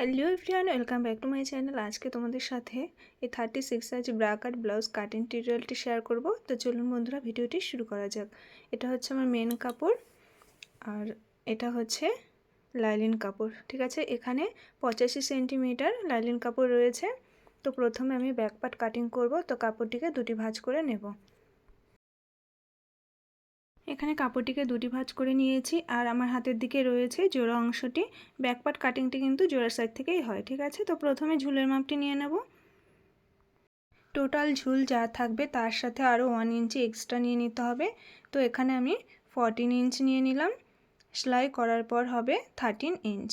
Hello everyone, welcome back to my channel. আজকে তোমাদের সাথে এই thirty six size bra cut blouse cutting টিউটোরিয়ালটি শেয়ার করব। তো চলুন বন্ধুরা, ভিডিওটি শুরু করা যাক। এটা হচ্ছে আমার মেন কাপড় আর এটা হচ্ছে লাইলিন কাপড়, ঠিক আছে? এখানে পঁচাশি সেন্টিমিটার লাইলিন কাপড় রয়েছে। তো প্রথমে আমি ব্যাক পার্ট কাটিং করব। তো কাপড়টিকে দুটি ভাঁজ করে নেব। এখানে কাপড়টিকে দুটি ভাঁজ করে নিয়েছি আর আমার হাতের দিকে রয়েছে জোড়া অংশটি। ব্যাকপার্ট কাটিংটি কিন্তু জোড়ার সাইড থেকেই হয়, ঠিক আছে? তো প্রথমে ঝুলের মাপটি নিয়ে নেব। টোটাল ঝুল যা থাকবে তার সাথে আরও ওয়ান ইঞ্চি এক্সট্রা নিয়ে নিতে হবে। তো এখানে আমি ফরটিন ইঞ্চ নিয়ে নিলাম। সেলাই করার পর হবে থার্টিন ইঞ্চ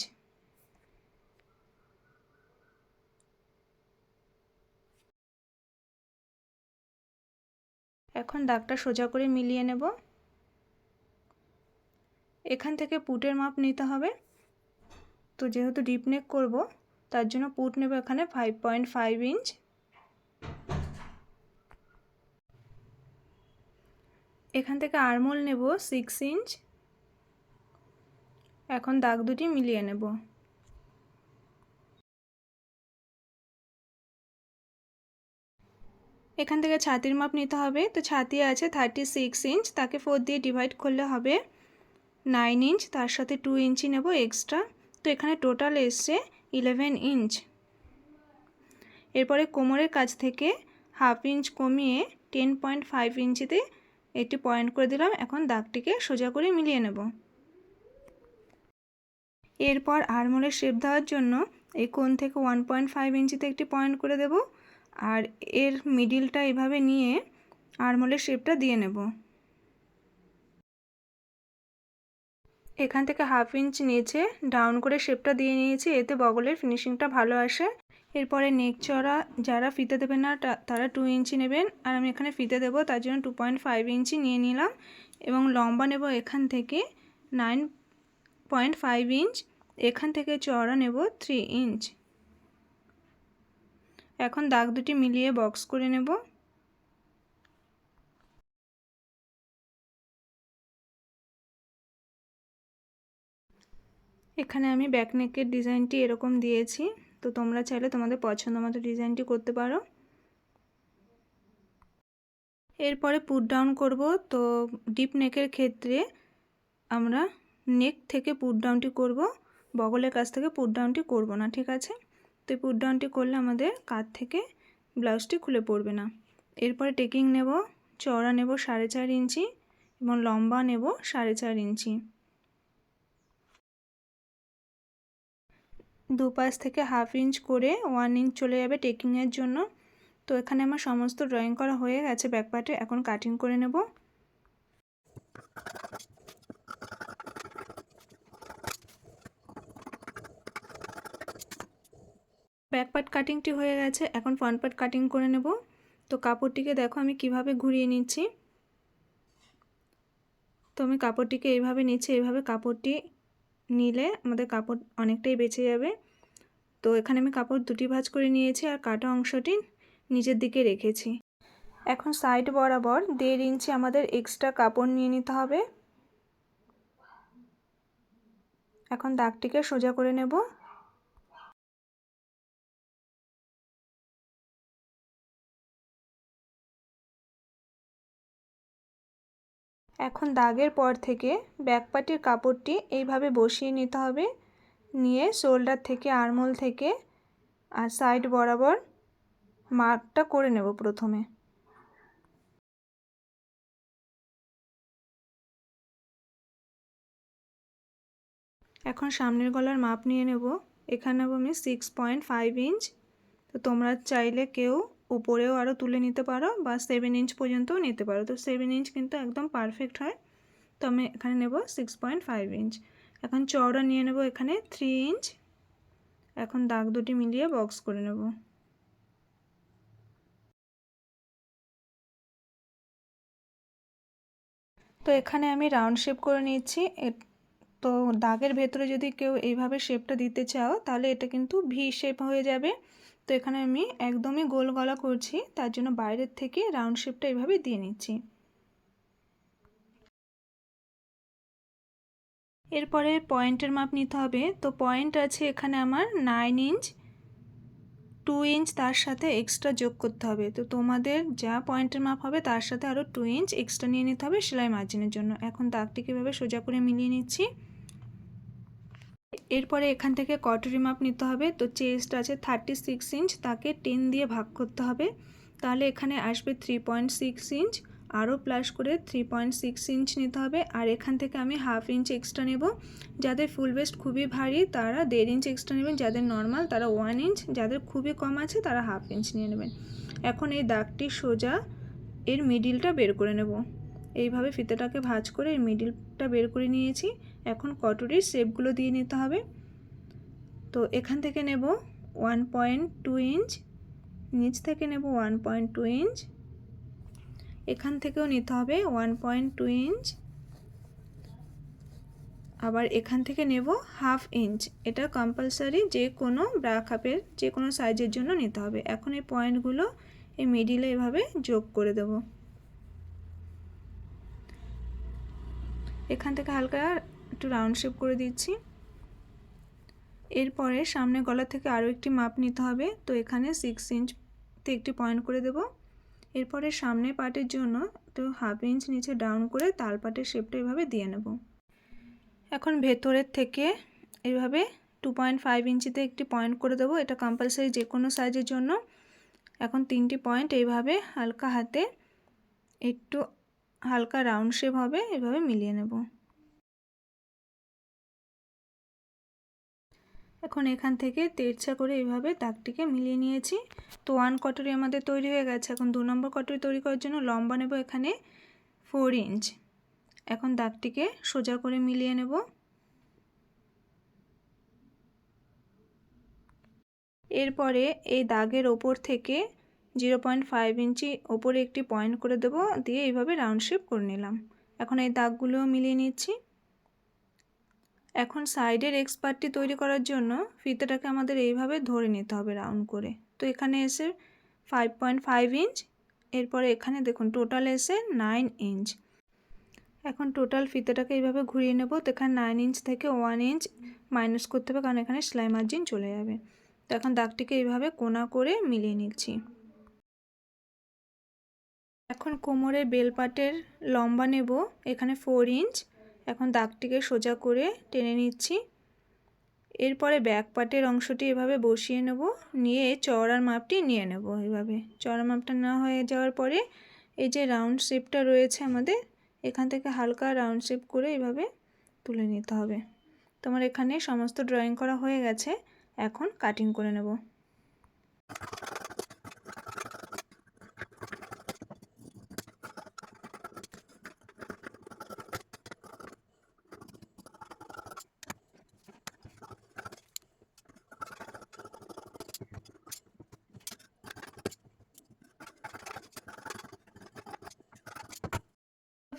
এখন দাগটা সোজা করে মিলিয়ে নেব। এখান থেকে পুটের মাপ নিতে হবে। তো যেহেতু ডিপ নেক করব, তার জন্য পুট নেব এখানে ফাইভ পয়েন্ট ফাইভ ইঞ্চ এখান থেকে আরমোল নেব সিক্স ইঞ্চ এখন দাগ দুটি মিলিয়ে নেব। এখান থেকে ছাতির মাপ নিতে হবে। তো ছাতি আছে থার্টি সিক্স ইঞ্চ তাকে ফোর দিয়ে ডিভাইড করলে হবে। নাইন ইঞ্চ তার সাথে টু ইঞ্চি নেব এক্সট্রা তো এখানে টোটাল এসছে ইলেভেন ইঞ্চ এরপরে কোমরের কাছ থেকে হাফ ইঞ্চ কমিয়ে টেন পয়েন্ট ফাইভ ইঞ্চিতে একটি পয়েন্ট করে দিলাম। এখন দাগটিকে সোজা করে মিলিয়ে নেব। এরপর আরমোলের শেপ দেওয়ার জন্য এই কোন থেকে ওয়ান পয়েন্ট ফাইভ ইঞ্চিতে একটি পয়েন্ট করে দেব। আর এর মিডিলটা এভাবে নিয়ে আরমোলের শেপটা দিয়ে নেব। এখান থেকে হাফ ইঞ্চ নিচে ডাউন করে শেপটা দিয়ে নিয়েছি, এতে বগলের ফিনিশিংটা ভালো আসে। এরপরে নেক চড়া যারা ফিতে দেবেন না তারা টু ইঞ্চি নেবেন। আর আমি এখানে ফিতে দেবো, তার জন্য টু পয়েন্ট ফাইভ ইঞ্চি নিয়ে নিলাম এবং লম্বা নেব এখান থেকে নাইন পয়েন্ট ফাইভ ইঞ্চ এখান থেকে চড়া নেব থ্রি ইঞ্চ এখন দাগ দুটি মিলিয়ে বক্স করে নেব। এখানে আমি ব্যাক নেকের ডিজাইনটি এরকম দিয়েছি। তো তোমরা চাইলে তোমাদের পছন্দ মতো ডিজাইনটি করতে পারো। এরপরে পুট ডাউন করব। তো ডিপ নেকের ক্ষেত্রে আমরা নেক থেকে পুট ডাউনটি করব। বগলের কাছ থেকে পুট ডাউনটি করব না, ঠিক আছে? তো এই পুট ডাউনটি করলে আমাদের কাঁধ থেকে ব্লাউজটি খুলে পড়বে না। এরপরে টেকিং নেব, চওড়া নেব সাড়ে চার ইঞ্চি এবং লম্বা নেব সাড়ে চার ইঞ্চি। দুপাশ থেকে হাফ ইঞ্চ করে ওয়ান ইঞ্চ চলে যাবে টেকিংয়ের জন্য। তো এখানে আমার সমস্ত ড্রয়িং করা হয়ে গেছে ব্যাকপার্টে এখন কাটিং করে নেব। ব্যাক পার্ট কাটিংটি হয়ে গেছে, এখন ফ্রন্ট পার্ট কাটিং করে নেব। তো কাপড়টিকে দেখো আমি কীভাবে ঘুরিয়ে নিচ্ছি। তো আমি কাপড়টিকে এইভাবে নিচ্ছি, এইভাবে কাপড়টি নিলে আমাদের কাপড় অনেকটাই বেঁচে যাবে। তো এখানে আমি কাপড় দুটি ভাজ করে নিয়েছি আর কাটা অংশটি নিজের দিকে রেখেছি। এখন সাইড বরাবর দেড় ইঞ্চি আমাদের এক্সট্রা কাপড় নিয়ে নিতে হবে। এখন দাগটিকে সোজা করে নেব। এখন দাগের পর থেকে ব্যাকপাটির কাপড়টি এইভাবে বসিয়ে নিতে হবে। নিয়ে শোল্ডার থেকে আরমোল থেকে আর সাইড বরাবর মার্কটা করে নেব প্রথমে। এখন সামনের গলার মাপ নিয়ে নেব। এখানে নেব আমি সিক্স পয়েন্ট ফাইভ ইঞ্চ তো তোমরা চাইলে কেউ উপরেও আরও তুলে নিতে পারো বা সেভেন ইঞ্চ পর্যন্তও নিতে পারো। তো সেভেন ইঞ্চ কিন্তু একদম পারফেক্ট হয়। তো আমি এখানে নেব সিক্স পয়েন্ট ফাইভ ইঞ্চ এখন চওড়া নিয়ে নেব এখানে থ্রি ইঞ্চ এখন দাগ দুটি মিলিয়ে বক্স করে নেব। তো এখানে আমি রাউন্ড শেপ করে নিচ্ছি তো দাগের ভেতরে যদি কেউ এইভাবে শেপটা দিতে চাও, তাহলে এটা কিন্তু ভি শেপ হয়ে যাবে। তো এখানে আমি একদমই গোল গলা করছি, তার জন্য বাইরের থেকে রাউন্ড শেপটা এইভাবে দিয়ে নিচ্ছি। এরপরে পয়েন্টের মাপ নিতে হবে, তো পয়েন্ট আছে এখানে আমার নাইন ইঞ্চ টু ইঞ্চ তার সাথে এক্সট্রা যোগ করতে হবে। তো তোমাদের যা পয়েন্টের মাপ হবে তার সাথে আরও টু ইঞ্চ এক্সট্রা নিয়ে নিতে হবে সেলাই মার্জিনের জন্য। এখন দাগটিকে এভাবে সোজা করে মিলিয়ে নিচ্ছি। এরপরে এখান থেকে কটরি মাপ নিতে হবে। তো চেস্ট আছে থার্টি সিক্স ইঞ্চ তাকে টেন দিয়ে ভাগ করতে হবে। তাহলে এখানে আসবে থ্রি পয়েন্ট সিক্স ইঞ্চ আরও প্লাস করে থ্রি পয়েন্ট সিক্স ইঞ্চ নিতে হবে। আর এখান থেকে আমি হাফ ইঞ্চ এক্সট্রা নেব। যাদের ফুল বেস্ট খুবই ভারী, তারা দেড় ইঞ্চ এক্সট্রা নেবেন। যাদের নর্মাল তারা ওয়ান ইঞ্চ যাদের খুবই কম আছে, তারা হাফ ইঞ্চ নিয়ে নেবেন। এখন এই দাগটি সোজা এর মিডিলটা বের করে নেব। এইভাবে ফিতেটাকে ভাঁজ করে এর মিডিলটা বের করে নিয়েছি। এখন কটরির শেপগুলো দিয়ে নিতে হবে। তো এখান থেকে নেব ওয়ান পয়েন্ট টু ইঞ্চ নিচ থেকে নেব ওয়ান পয়েন্ট টু ইঞ্চ এখান থেকেও নিতে হবে ওয়ান পয়েন্ট টু ইঞ্চ আবার এখান থেকে নেব হাফ ইঞ্চ এটা কম্পালসারি যে কোনো ব্রা কাপের যে কোনো সাইজের জন্য নিতে হবে। এখন এই পয়েন্টগুলো এই মিডিলে এভাবে যোগ করে দেব। এখান থেকে হালকা একটু রাউন্ড শেপ করে দিচ্ছি। এরপরে সামনে গলা থেকে আরও একটি মাপ নিতে হবে, তো এখানে সিক্স ইঞ্চতে একটি পয়েন্ট করে দেবো। এরপরে সামনে পার্টের জন্য একটু হাফ ইঞ্চ নিচে ডাউন করে তাল পাটের শেপটা এভাবে দিয়ে নেব। এখন ভেতরের থেকে এভাবে টু পয়েন্ট ফাইভ ইঞ্চিতে একটি পয়েন্ট করে দেবো, এটা কম্পালসারি যে কোনো সাইজের জন্য। এখন তিনটি পয়েন্ট এইভাবে হালকা হাতে একটু হালকা রাউন্ড শেপ হবে, এভাবে মিলিয়ে নেব। এখন এখান থেকে তেরছা করে এইভাবে দাগটিকে মিলিয়ে নিয়েছি। তো ওয়ান কটরি আমাদের তৈরি হয়ে গেছে। এখন দু নম্বর কটরি তৈরি করার জন্য লম্বা নেব এখানে ফোর ইঞ্চ এখন দাগটিকে সোজা করে মিলিয়ে নেব। এরপরে এই দাগের ওপর থেকে জিরো পয়েন্ট ফাইভ ইঞ্চি ওপরে একটি পয়েন্ট করে দেব। দিয়ে এইভাবে রাউন্ড শেপ করে নিলাম। এখন এই দাগগুলো মিলিয়ে নিচ্ছি। এখন সাইডের এক্সপার্টটি তৈরি করার জন্য ফিতেটাকে আমাদের এইভাবে ধরে নিতে হবে রাউন্ড করে। তো এখানে এসে ফাইভ পয়েন্ট ফাইভ ইঞ্চ এরপরে এখানে দেখুন টোটাল এসে নাইন ইঞ্চ এখন টোটাল ফিতেটাকে এইভাবে ঘুরিয়ে নেব। তো এখানে নাইন ইঞ্চ থেকে ওয়ান ইঞ্চ মাইনাস করতে হবে, কারণ এখানে সেলাই মার্জিন চলে যাবে। তো এখন দাগটিকে এইভাবে কোনা করে মিলিয়ে নিচ্ছি। এখন কোমরের বেলপাটের লম্বা নেব। এখানে ফোর ইঞ্চ এখন দাগটিকে সোজা করে টেনে নিচ্ছি। এরপরে ব্যাক পার্টের অংশটি এভাবে বসিয়ে নেব, নিয়ে চওড়ার মাপটি নিয়ে নেব এভাবে। চওড়ার মাপটা না হয়ে যাওয়ার পরে এই যে রাউন্ড শেপটা রয়েছে আমাদের, এখান থেকে হালকা রাউন্ড শেপ করে এভাবে তুলে নিতে হবে। তোমার এখানে সমস্ত ড্রয়িং করা হয়ে গেছে, এখন কাটিং করে নেব।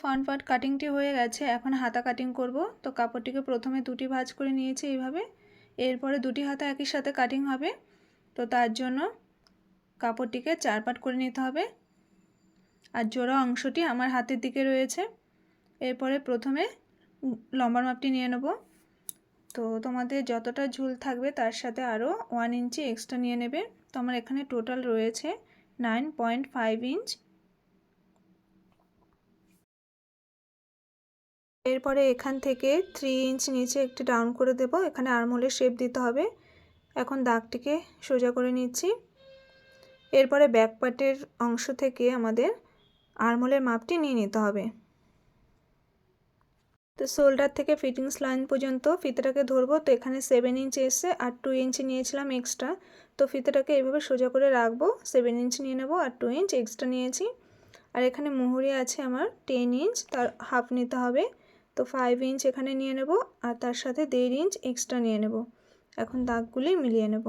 ফ্রন্ট পার্ট কাটিংটি হয়ে গেছে, এখন হাতা কাটিং করব। তো কাপড়টিকে প্রথমে দুটি ভাঁজ করে নিয়েছি এইভাবে। এরপরে দুটি হাতা একই সাথে কাটিং হবে। তো তার জন্য কাপড়টিকে চার পাট করে নিতে হবে। আর জোড়া অংশটি আমার হাতের দিকে রয়েছে। এরপরে প্রথমে লম্বার মাপটি নিয়ে নেব। তো তোমাদের যতটা ঝুল থাকবে তার সাথে আরও ওয়ান ইঞ্চি এক্সট্রা নিয়ে নেবে। তো আমার এখানে টোটাল রয়েছে নাইন পয়েন্ট ফাইভ ইঞ্চ এরপরে এখান থেকে থ্রি ইঞ্চ নিচে একটি ডাউন করে দেব। এখানে আরমোলের শেপ দিতে হবে। এখন দাগটিকে সোজা করে নিচ্ছি। এরপরে ব্যাক পার্টের অংশ থেকে আমাদের আরমোলের মাপটি নিয়ে নিতে হবে। তো শোল্ডার থেকে ফিটিংস লাইন পর্যন্ত ফিতেটাকে ধরবো। তো এখানে সেভেন ইঞ্চ এসে আর টু ইঞ্চি নিয়েছিলাম এক্সট্রা তো ফিতেটাকে এইভাবে সোজা করে রাখব। সেভেন ইঞ্চ নিয়ে নেব আর টু ইঞ্চ এক্সট্রা নিয়েছি। আর এখানে মুহুরি আছে আমার টেন ইঞ্চ তার হাফ নিতে হবে। তো ফাইভ ইঞ্চ এখানে নিয়ে নেব আর তার সাথে দেড় ইঞ্চ এক্সট্রা নিয়ে নেব। এখন দাগগুলি মিলিয়ে নেব।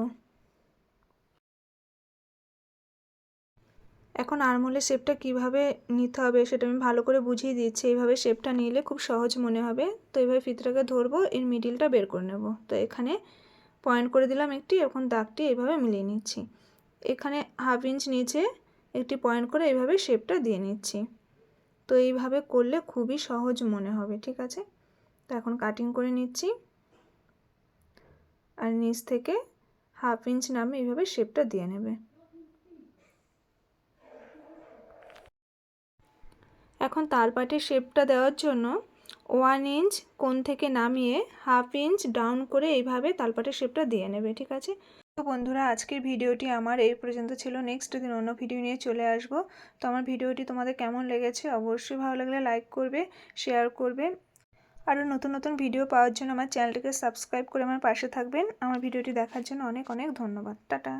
এখন আরমোলের শেপটা কীভাবে নিতে হবে সেটা আমি ভালো করে বুঝিয়ে দিচ্ছি। এইভাবে শেপটা নিলে খুব সহজ মনে হবে। তো এইভাবে ফিতটাকে ধরবো, এর মিডিলটা বের করে নেব। তো এখানে পয়েন্ট করে দিলাম একটি, এখন দাগটি এইভাবে মিলিয়ে নিচ্ছি। এখানে হাফ ইঞ্চ নিচে একটি পয়েন্ট করে এইভাবে শেপটা দিয়ে নিচ্ছি। তো এইভাবে করলে খুবই সহজ মনে হবে, ঠিক আছে? তো এখন কাটিং করে নিচ্ছি। আর নিচ থেকে হাফ ইঞ্চ নামে এইভাবে শেপটা দিয়ে নেবে। এখন তালপাটের শেপটা দেওয়ার জন্য ওয়ান ইঞ্চ কোন থেকে নামিয়ে হাফ ইঞ্চ ডাউন করে এইভাবে তালপাটের শেপটা দিয়ে নেবে, ঠিক আছে? তো বন্ধুরা, আজকের ভিডিওটি আমার এই পর্যন্ত ছিল। নেক্সট দিন অন্য ভিডিও নিয়ে চলে আসব। তো আমার ভিডিওটি তোমাদের কেমন লেগেছে অবশ্যই ভালো লাগলে লাইক করবে, শেয়ার করবে। আরও নতুন নতুন ভিডিও পাওয়ার জন্য আমার চ্যানেলটিকে সাবস্ক্রাইব করে আমার পাশে থাকবেন। আমার ভিডিওটি দেখার জন্য অনেক অনেক ধন্যবাদ। টাটা!